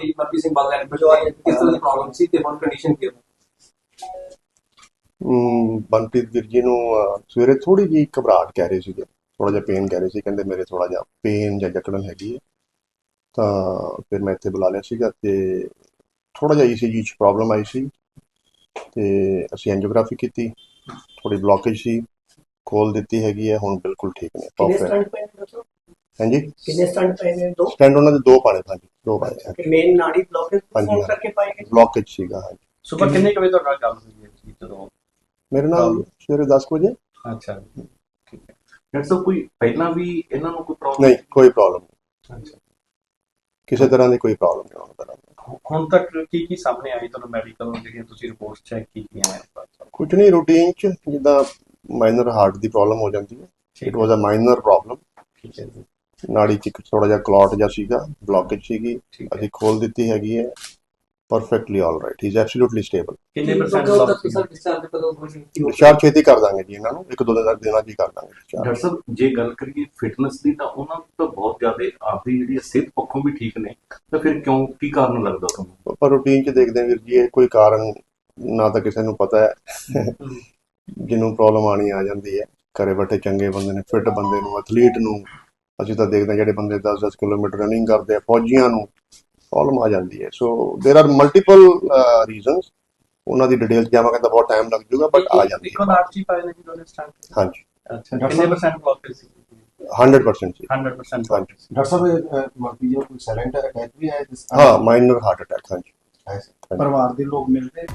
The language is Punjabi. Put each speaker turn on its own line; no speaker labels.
ਕਿ ਮਨਪ੍ਰੀਤ ਸਿੰਘ ਬਾਦਲ ਐਡਮਿਟ ਹੋਏ ਕਿਸ ਤਰ੍ਹਾਂ ਦੀ ਪ੍ਰੋਬਲਮ ਸੀ ਤੇ ਹੁਣ ਕੰਡੀਸ਼ਨ ਕੀ ਹੈ?
ਮਨਪ੍ਰੀਤ ਵੀਰ ਜੀ ਨੂੰ ਸਵੇਰੇ ਥੋੜੀ ਜਿਹੀ ਘਬਰਾਹਟ ਕਹਿ ਰਹੇ ਸੀਗੇ। ਥੋੜਾ ਜਿਹਾ ਪੇਨ ਕਹਿ ਰਹੇ ਸੀ ਕਹਿੰਦੇ ਮੇਰੇ ਥੋੜਾ ਜਿਹਾ ਪੇਨ ਜਾਂ ਜਕੜਨ ਹੈਗੀ ਹੈ। ਤਾਂ ਫਿਰ ਮੈਂ ਇੱਥੇ ਬੁਲਾ ਲਿਆ ਸੀਗਾ ਤੇ ਥੋੜਾ ਜਿਹਾ ECG ਚ ਪ੍ਰੋਬਲਮ ਆਈ ਸੀ। ਤੇ ਅਸੀਂ ਐਂਜੀਓਗ੍ਰਾਫੀ ਕੀਤੀ ਥੋੜੀ ਬਲੌਕੇਜ ਸੀ ਖੋਲ ਦਿੱਤੀ ਹੈਗੀ ਹੈ ਹੁਣ ਬਿਲਕੁਲ ਠੀਕ ਨੇ ਪਰਫੈਕਟ
ਸਟੰਟ
ਹਾਂਜੀ?
ਕਿੰਨੇ ਸਟੰਟ ਪਏ ਨੇ ਦੋ?
ਸਟੈਂਡ ਉਹਨਾਂ ਦੇ ਦੋ ਪਾਣੇ ਹਾਂਜੀ। ਦੋ ਪਾਣੇ
ਮੇਨ ਨਾੜੀ ਬਲੌਕੇਜ
ਹਾਂਜੀ।
ਕਰਕੇ ਪਾਏ ਗਏ?
ਬਲੌਕੇਜ ਸੀਗਾ ਹਾਂਜੀ।
ਸੁਬਹ ਕਿੰਨੇ ਕੁ ਵਜੇ ਤੁਹਾਡਾ ਗੱਲ ਹੋਈ ਹੈ ਜੀ ਜਦੋਂ?
ਮੇਰੇ ਨਾਲ ਸਵੇਰੇ 10 ਕੁ ਵਜੇ।
ਅੱਛਾ ਠੀਕ ਹੈ। ਡਾਕਟਰ ਸਾਹਿਬ ਕੋਈ ਪਹਿਲਾਂ ਵੀ ਇਹਨਾਂ ਨੂੰ ਕੋਈ ਪ੍ਰੋਬਲਮ
ਨਹੀਂ ਕੋਈ ਪ੍ਰੋਬਲਮ ਨਹੀਂ।
ਅੱਛਾ।
ਕਿਸੇ ਤਰ੍ਹਾਂ ਦੀ ਕੋਈ ਪ੍ਰੋਬਲਮ ਨਹੀਂ ਉਹਨਾਂ ਦਾ
ਹੁਣ ਤੱਕ ਕੀ ਕੀ ਸਾਹਮਣੇ ਆਈ ਤੁਹਾਨੂੰ ਮੈਡੀਕਲ ਜਿਹੜੀਆਂ ਤੁਸੀਂ ਰਿਪੋਰਟਸ ਚੈੱਕ ਕੀਤੀਆਂ ਹੈ?
ਕੁਝ ਨਹੀਂ ਰੂਟੀਨ ਚ ਜਿੱਦਾਂ ਮਾਈਨਰ ਹਾਰਟ ਦੀ ਪ੍ਰੋਬਲਮ ਹੋ ਜਾਂਦੀ ਹੈ। It was a minor problem
ਠੀਕ ਹੈ ਜੀ।
ਨਾੜੀ ਚ ਇੱਕ ਥੋੜਾ ਜਿਹਾ ਕਲੌਟ ਜਿਹਾ ਸੀਗਾ ਬਲੌਕੇਜ ਸੀਗੀ ਅਸੀਂ ਖੋਲ ਦਿੱਤੀ ਹੈਗੀ ਹੈ perfectly all right he is absolutely stable
ਕਿੰਨੇ ਪਰਸੈਂਟ
ਕਦੋਂ
ਬਲੌਕ
ਤੱਕ
ਸੀ
ਸਰ
ਛੇਤੀ ਕਰ ਦਾਂਗੇ ਜੀ ਇਹਨਾਂ ਨੂੰ ਇੱਕ ਦੋ ਦਿਨ ਦੇਣਾ ਜੀ ਕਰ ਦਾਂਗੇ।
ਡਾਕਟਰ ਸਾਹਿਬ ਜੇ ਗੱਲ ਕਰੀਏ ਫਿਟਨੈਸ ਦੀ ਤਾਂ ਉਹਨਾਂ ਨੂੰ ਤਾਂ ਬਹੁਤ ਜ਼ਿਆਦਾ ਆਪਦੀ ਜਿਹੜੀ ਸਿਹਤ ਪੱਖੋਂ ਵੀ ਠੀਕ ਨੇ ਤਾਂ ਫਿਰ ਕਿਉਂ ਕੀ ਕਾਰਨ ਲੱਗਦਾ ਤੁਹਾਨੂੰ?
ਪਰ ਰੂਟੀਨ ਚ ਦੇਖਦੇ ਹਾਂ ਵੀਰ ਜੀ ਇਹ ਕੋਈ ਕਾਰਨ ਨਾ ਤਾਂ ਕਿਸੇ ਨੂੰ ਪਤਾ ਹੈ। ਜਿਹਨੂੰ ਪ੍ਰੋਬਲਮ ਆਣੀ ਆ ਜਾਂਦੀ ਹੈ ਘਰੇ ਬੈਠੇ ਚੰਗੇ ਬੰਦੇ ਨੇ ਫਿੱਟ ਬੰਦੇ ਨੂੰ ਐਥਲੀਟ ਨੂੰ ਅਸੀਂ ਤਾਂ ਦੇਖਦੇ ਹਾਂ ਜਿਹੜੇ ਬੰਦੇ 10-10 ਕਿਲੋਮੀਟਰ ਰਨਿੰਗ ਕਰਦੇ ਆ ਫੌਜੀਆਂ ਨੂੰ ਪ੍ਰੋਬਲਮ ਆ ਜਾਂਦੀ ਹੈ so there are multiple reasons ਉਹਨਾਂ ਦੀ ਡਿਟੇਲ ਜਾਵਾਂਗੇ ਤਾਂ ਬਹੁਤ ਟਾਈਮ ਲੱਗ ਜਾਊਗਾ ਬਟ ਆ ਜਾਂਦੀ
ਇੱਕੋ
ਹੈ
ਨਾਟ ਚ ਹੀ ਪਾਏ ਨੇ ਜੀ ਦੋਨੇ ਸਟੰਟ
ਹਾਂਜੀ
ਅੱਛਾ ਕਿੰਨੇ ਪਰਸੈਂਟ ਬਲੌਕ ਸੀ
100% ਜੀ
100%
ਹਾਂਜੀ
ਡਾਕਟਰ ਸਾਹਿਬ ਇਹ ਮਰਦੀ ਜੋ ਕੋਈ ਸਾਇਲੈਂਟ ਅਟੈਕ ਵੀ ਹੈ ਜਿਸ
ਹਾਂ ਮਾਈਨਰ ਹਾਰਟ ਅਟੈਕ ਹਾਂਜੀ
ਹੈ ਪਰਿਵਾਰ ਦੇ ਲੋਕ ਮਿਲਦੇ